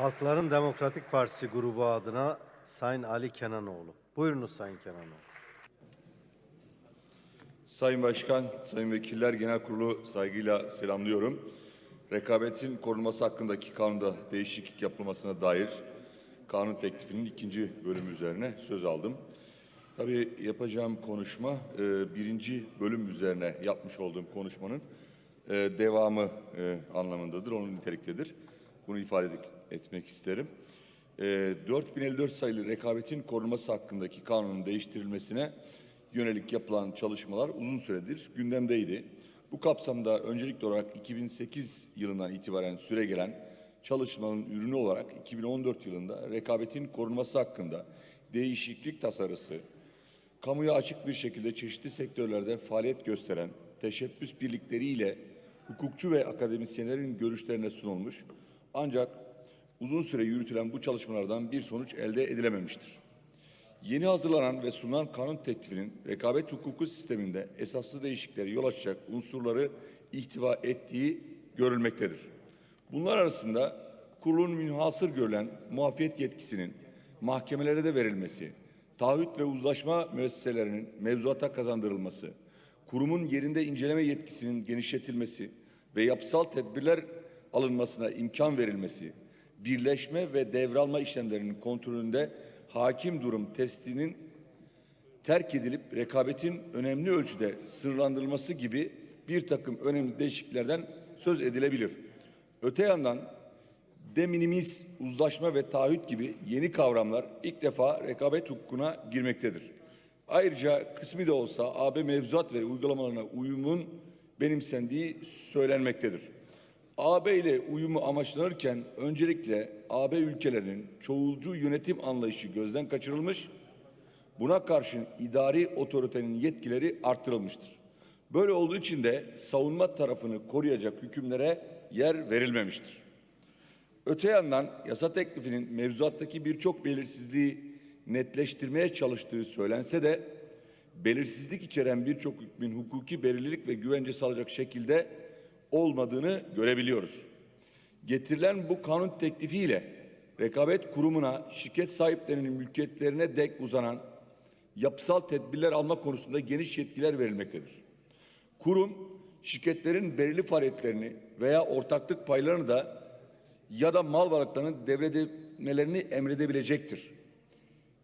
Halkların Demokratik Partisi grubu adına Sayın Ali Kenanoğlu. Buyurunuz Sayın Kenanoğlu. Sayın Başkan, Sayın Vekiller Genel Kurulu saygıyla selamlıyorum. Rekabetin korunması hakkındaki kanunda değişiklik yapılmasına dair kanun teklifinin ikinci bölümü üzerine söz aldım. Tabii yapacağım konuşma e, birinci bölüm üzerine yapmış olduğum konuşmanın e, devamı e, anlamındadır, onun niteliktedir. Bunu ifade etmek isterim. E, 4054 sayılı rekabetin korunması hakkındaki kanunun değiştirilmesine yönelik yapılan çalışmalar uzun süredir gündemdeydi. Bu kapsamda öncelikli olarak 2008 yılından itibaren süre gelen çalışmanın ürünü olarak 2014 yılında rekabetin korunması hakkında değişiklik tasarısı, kamuya açık bir şekilde çeşitli sektörlerde faaliyet gösteren teşebbüs birlikleriyle hukukçu ve akademisyenlerin görüşlerine sunulmuş ancak uzun süre yürütülen bu çalışmalardan bir sonuç elde edilememiştir. Yeni hazırlanan ve sunulan kanun teklifinin rekabet hukuku sisteminde esaslı değişikliklere yol açacak unsurları ihtiva ettiği görülmektedir. Bunlar arasında kurulun münhasır görülen muafiyet yetkisinin mahkemelere de verilmesi, taahhüt ve uzlaşma müesseselerinin mevzuata kazandırılması, kurumun yerinde inceleme yetkisinin genişletilmesi ve yapısal tedbirler alınmasına imkan verilmesi, birleşme ve devralma işlemlerinin kontrolünde hakim durum testinin terk edilip rekabetin önemli ölçüde sınırlandırılması gibi bir takım önemli değişikliklerden söz edilebilir. Öte yandan de minimis, uzlaşma ve taahhüt gibi yeni kavramlar ilk defa rekabet hukukuna girmektedir. Ayrıca kısmi de olsa AB mevzuat ve uygulamalarına uyumun benimsendiği söylenmektedir. AB ile uyumu amaçlanırken öncelikle AB ülkelerinin çoğulcu yönetim anlayışı gözden kaçırılmış, buna karşın idari otoritenin yetkileri arttırılmıştır. Böyle olduğu için de savunma tarafını koruyacak hükümlere yer verilmemiştir. Öte yandan yasa teklifinin mevzuattaki birçok belirsizliği netleştirmeye çalıştığı söylense de belirsizlik içeren birçok hükmün hukuki belirlilik ve güvence sağlayacak şekilde olmadığını görebiliyoruz. Getirilen bu kanun teklifiyle rekabet kurumuna şirket sahiplerinin mülkiyetlerine dek uzanan yapısal tedbirler alma konusunda geniş yetkiler verilmektedir. Kurum şirketlerin belirli faaliyetlerini veya ortaklık paylarını da ya da mal varlıklarını devredilmelerini emredebilecektir.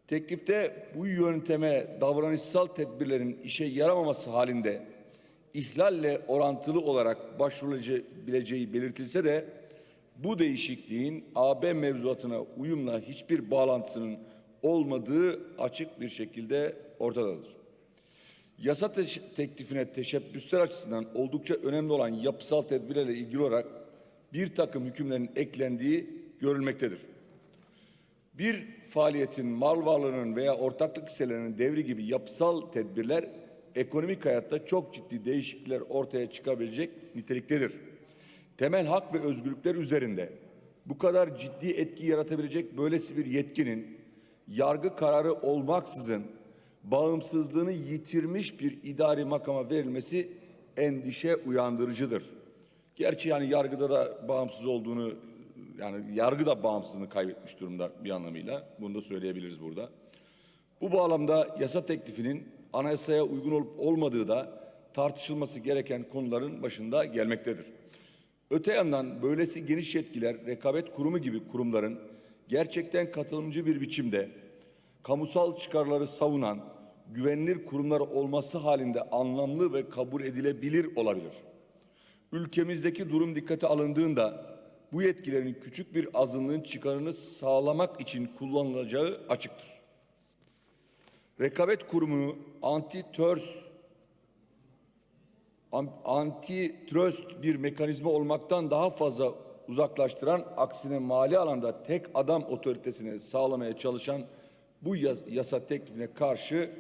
Teklifte bu yönteme davranışsal tedbirlerin işe yaramaması halinde ihlalle orantılı olarak başvurulabileceği belirtilse de bu değişikliğin AB mevzuatına uyumla hiçbir bağlantısının olmadığı açık bir şekilde ortadadır. Yasa teş- teklifine teşebbüsler açısından oldukça önemli olan yapısal tedbirlerle ilgili olarak bir takım hükümlerin eklendiği görülmektedir. Bir faaliyetin mal varlığının veya ortaklık hisselerinin devri gibi yapısal tedbirler ekonomik hayatta çok ciddi değişiklikler ortaya çıkabilecek niteliktedir. Temel hak ve özgürlükler üzerinde bu kadar ciddi etki yaratabilecek böylesi bir yetkinin yargı kararı olmaksızın bağımsızlığını yitirmiş bir idari makama verilmesi endişe uyandırıcıdır. Gerçi yani yargıda da bağımsız olduğunu yani yargı da bağımsızlığını kaybetmiş durumda bir anlamıyla. Bunu da söyleyebiliriz burada. Bu bağlamda yasa teklifinin anayasaya uygun olup olmadığı da tartışılması gereken konuların başında gelmektedir. Öte yandan böylesi geniş yetkiler rekabet kurumu gibi kurumların gerçekten katılımcı bir biçimde kamusal çıkarları savunan güvenilir kurumlar olması halinde anlamlı ve kabul edilebilir olabilir. Ülkemizdeki durum dikkate alındığında bu yetkilerin küçük bir azınlığın çıkarını sağlamak için kullanılacağı açıktır. Rekabet kurumunu anti-törs anti-trust bir mekanizma olmaktan daha fazla uzaklaştıran aksine mali alanda tek adam otoritesini sağlamaya çalışan bu yas- yasa teklifine karşı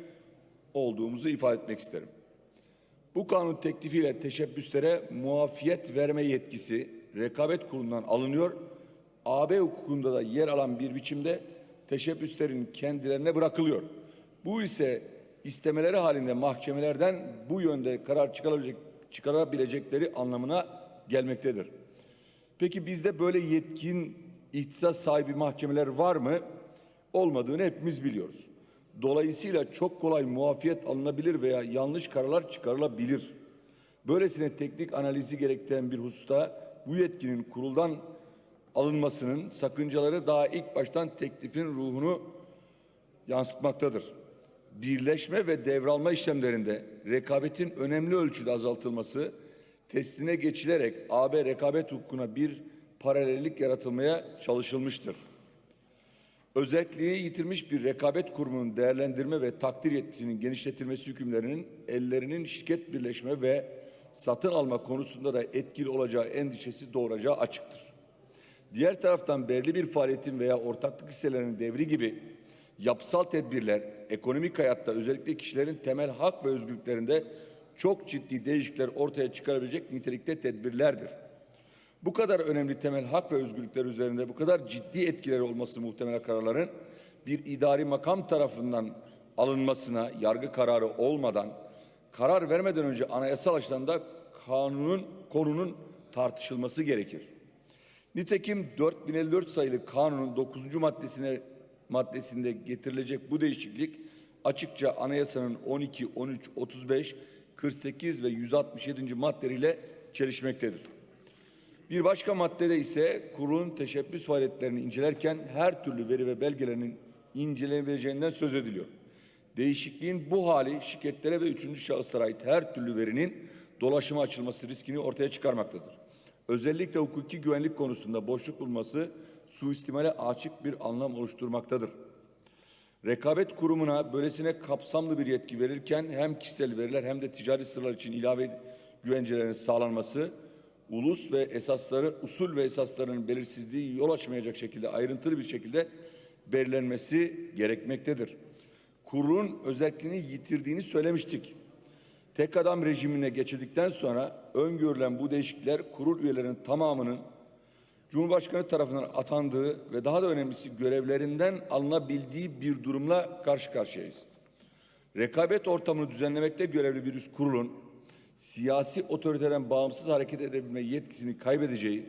olduğumuzu ifade etmek isterim. Bu kanun teklifiyle teşebbüslere muafiyet verme yetkisi rekabet kurulundan alınıyor. AB hukukunda da yer alan bir biçimde teşebbüslerin kendilerine bırakılıyor. Bu ise istemeleri halinde mahkemelerden bu yönde karar çıkarabilecek, çıkarabilecekleri anlamına gelmektedir. Peki bizde böyle yetkin ihtisas sahibi mahkemeler var mı? Olmadığını hepimiz biliyoruz. Dolayısıyla çok kolay muafiyet alınabilir veya yanlış kararlar çıkarılabilir. Böylesine teknik analizi gerektiren bir hususta bu yetkinin kuruldan alınmasının sakıncaları daha ilk baştan teklifin ruhunu yansıtmaktadır. Birleşme ve devralma işlemlerinde rekabetin önemli ölçüde azaltılması, testine geçilerek AB rekabet hukukuna bir paralellik yaratılmaya çalışılmıştır. Özelliğini yitirmiş bir rekabet kurumunun değerlendirme ve takdir yetkisinin genişletilmesi hükümlerinin ellerinin şirket birleşme ve satın alma konusunda da etkili olacağı endişesi doğuracağı açıktır. Diğer taraftan belirli bir faaliyetin veya ortaklık hisselerinin devri gibi yapısal tedbirler ekonomik hayatta özellikle kişilerin temel hak ve özgürlüklerinde çok ciddi değişiklikler ortaya çıkarabilecek nitelikte tedbirlerdir. Bu kadar önemli temel hak ve özgürlükler üzerinde bu kadar ciddi etkileri olması muhtemel kararların bir idari makam tarafından alınmasına yargı kararı olmadan karar vermeden önce anayasal açıdan da kanunun konunun tartışılması gerekir. Nitekim 4054 sayılı kanunun 9. maddesine maddesinde getirilecek bu değişiklik açıkça anayasanın 12, 13, 35, 48 ve 167. maddeleriyle çelişmektedir. Bir başka maddede ise kurulun teşebbüs faaliyetlerini incelerken her türlü veri ve belgelerinin incelenebileceğinden söz ediliyor. Değişikliğin bu hali şirketlere ve üçüncü şahıslara ait her türlü verinin dolaşıma açılması riskini ortaya çıkarmaktadır. Özellikle hukuki güvenlik konusunda boşluk bulması suistimale açık bir anlam oluşturmaktadır. Rekabet kurumuna böylesine kapsamlı bir yetki verirken hem kişisel veriler hem de ticari sırlar için ilave güvencelerin sağlanması, ulus ve esasları, usul ve esaslarının belirsizliği yol açmayacak şekilde ayrıntılı bir şekilde belirlenmesi gerekmektedir. Kurulun özelliğini yitirdiğini söylemiştik. Tek adam rejimine geçildikten sonra öngörülen bu değişiklikler kurul üyelerinin tamamının Cumhurbaşkanı tarafından atandığı ve daha da önemlisi görevlerinden alınabildiği bir durumla karşı karşıyayız. Rekabet ortamını düzenlemekte görevli bir üst kurulun siyasi otoriteden bağımsız hareket edebilme yetkisini kaybedeceği,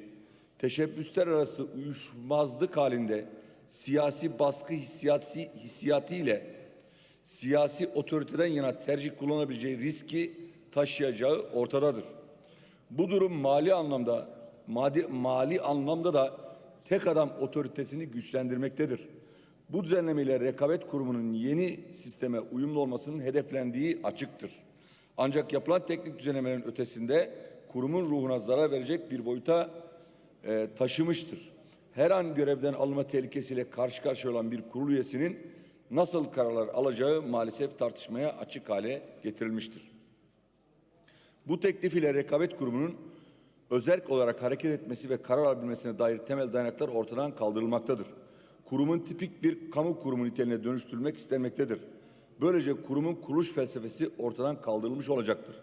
teşebbüsler arası uyuşmazlık halinde siyasi baskı hissiyatı, hissiyatı ile siyasi otoriteden yana tercih kullanabileceği riski taşıyacağı ortadadır. Bu durum mali anlamda mali, mali anlamda da tek adam otoritesini güçlendirmektedir. Bu düzenlemeyle rekabet kurumunun yeni sisteme uyumlu olmasının hedeflendiği açıktır. Ancak yapılan teknik düzenlemelerin ötesinde kurumun ruhuna zarar verecek bir boyuta e, taşımıştır. Her an görevden alınma tehlikesiyle karşı karşıya olan bir kurul üyesinin nasıl kararlar alacağı maalesef tartışmaya açık hale getirilmiştir. Bu teklif ile rekabet kurumunun özerk olarak hareket etmesi ve karar alabilmesine dair temel dayanaklar ortadan kaldırılmaktadır. Kurumun tipik bir kamu kurumu niteliğine dönüştürülmek istenmektedir. Böylece kurumun kuruluş felsefesi ortadan kaldırılmış olacaktır.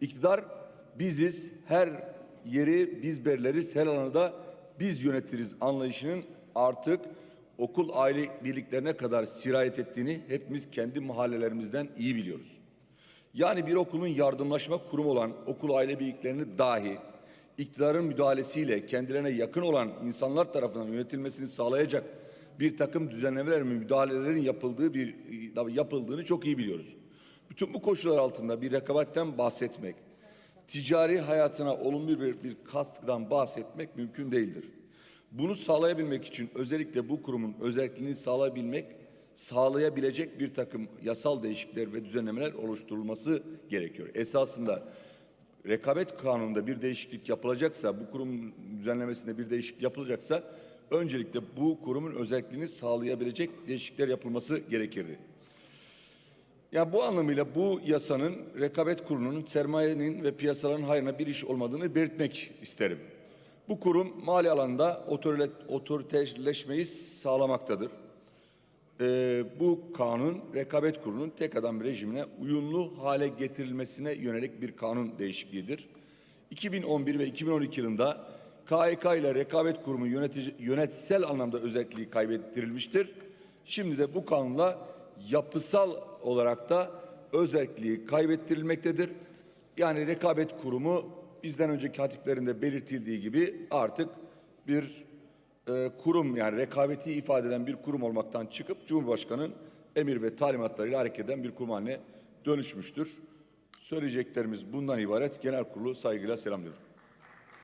İktidar biziz, her yeri biz belirleriz, her alanı da biz yönetiriz anlayışının artık okul aile birliklerine kadar sirayet ettiğini hepimiz kendi mahallelerimizden iyi biliyoruz. Yani bir okulun yardımlaşma kurumu olan okul aile birliklerini dahi iktidarın müdahalesiyle kendilerine yakın olan insanlar tarafından yönetilmesini sağlayacak bir takım düzenlemeler ve müdahalelerin yapıldığı bir yapıldığını çok iyi biliyoruz. Bütün bu koşullar altında bir rekabetten bahsetmek, ticari hayatına olumlu bir, bir katkıdan bahsetmek mümkün değildir. Bunu sağlayabilmek için özellikle bu kurumun özelliğini sağlayabilmek, sağlayabilecek bir takım yasal değişiklikler ve düzenlemeler oluşturulması gerekiyor. Esasında rekabet kanununda bir değişiklik yapılacaksa, bu kurum düzenlemesinde bir değişiklik yapılacaksa öncelikle bu kurumun özelliğini sağlayabilecek değişiklikler yapılması gerekirdi. Yani bu anlamıyla bu yasanın rekabet kurulunun sermayenin ve piyasaların hayrına bir iş olmadığını belirtmek isterim. Bu kurum mali alanda otoriteleşmeyi sağlamaktadır. Ee, bu kanun rekabet kurulunun tek adam rejimine uyumlu hale getirilmesine yönelik bir kanun değişikliğidir. 2011 ve 2012 yılında KHK ile rekabet kurumu yönetici, yönetsel anlamda özelliği kaybettirilmiştir. Şimdi de bu kanunla yapısal olarak da özelliği kaybettirilmektedir. Yani rekabet kurumu bizden önceki hatiplerinde belirtildiği gibi artık bir e, kurum yani rekabeti ifade eden bir kurum olmaktan çıkıp Cumhurbaşkanı'nın emir ve talimatlarıyla hareket eden bir kurum haline dönüşmüştür. Söyleyeceklerimiz bundan ibaret. Genel kurulu saygıyla selamlıyorum.